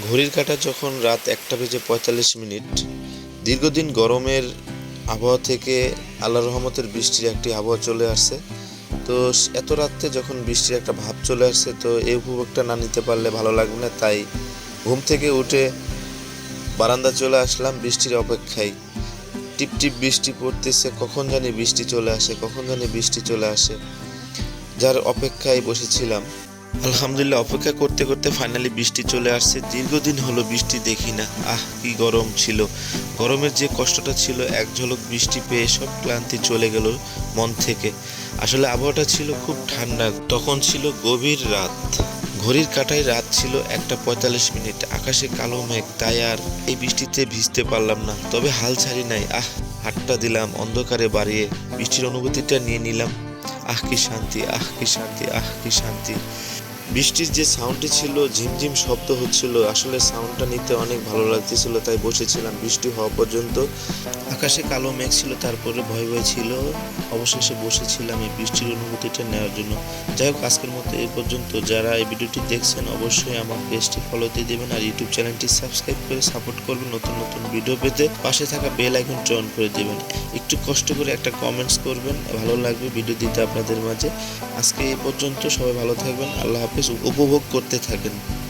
ঘড়ির কাঁটা যখন রাত একটা বেজে পঁয়তাল্লিশ মিনিট, দীর্ঘদিন গরমের আবহাওয়া থেকে আল্লাহ রহমতের বৃষ্টির একটি আবহাওয়া চলে আসছে। তো এত রাত্রে যখন বৃষ্টির একটা ভাব চলে আসছে, তো এই উপভোগটা না নিতে পারলে ভালো লাগবে না। তাই ঘুম থেকে উঠে বারান্দা চলে আসলাম বৃষ্টির অপেক্ষায়। টিপ টিপ বৃষ্টি পড়তেছে, কখন জানি বৃষ্টি চলে আসে, কখন জানি বৃষ্টি চলে আসে, যার অপেক্ষায় বসেছিলাম। আলহামদুলিল্লাহ, অপেক্ষা করতে করতে ফাইনালি বৃষ্টি চলে আসছে। দীর্ঘদিন হলো বৃষ্টি দেখি না। আহ, কি গরম ছিল। গরমের যে কষ্টটা ছিল, এক ঝলক বৃষ্টি পেয়ে সব ক্লান্তি চলে গেল মন থেকে। আসলে আবহাওয়াটা ছিল খুব ঠান্ডা। তখন ছিল গভীর রাত। ঘড়ির কাঁটায় রাত ছিল একটা পঁয়তাল্লিশ মিনিট। আকাশে কালো মেঘ, তাই আর এই বৃষ্টিতে ভিজতে পারলাম না। তবে হাল ছাড়ি নাই। আহ, হাতটা দিলাম অন্ধকারে বাড়িয়ে। বৃষ্টির অনুভূতিটা নিয়ে নিলাম। আহ, কি শান্তি, আহ, কি শান্তি, আহ, কি শান্তি। বৃষ্টির যে সাউন্ডটি ছিল, ঝিমঝিম শব্দ হচ্ছিল, আসলে সাউন্ডটা নিতে অনেক ভালো লাগতেছিল, তাই বসেছিলাম বৃষ্টি হওয়া পর্যন্ত। আকাশে কালো মেঘ ছিল, তারপরে ভয় ভয় ছিল। অবশেষে বসেছিলাম এই বৃষ্টির অনুভূতিটা নেওয়ার জন্য। যাই হোক, আজকের মতো এ পর্যন্ত। যারা এই ভিডিওটি দেখছেন, অবশ্যই আমার পেজটি ফলো দিয়ে দেবেন আর ইউটিউব চ্যানেলটি সাবস্ক্রাইব করে সাপোর্ট করবেন নতুন নতুন ভিডিও পেতে। পাশে থাকা বেল আইকনটি অন করে দেবেন। একটু কষ্ট করে একটা কমেন্টস করবেন, ভালো লাগবে ভিডিও দিতে আপনাদের মাঝে। আজকে এ পর্যন্ত, সবাই ভালো থাকবেন, আল্লাহ উপভোগ করতে থাকেন।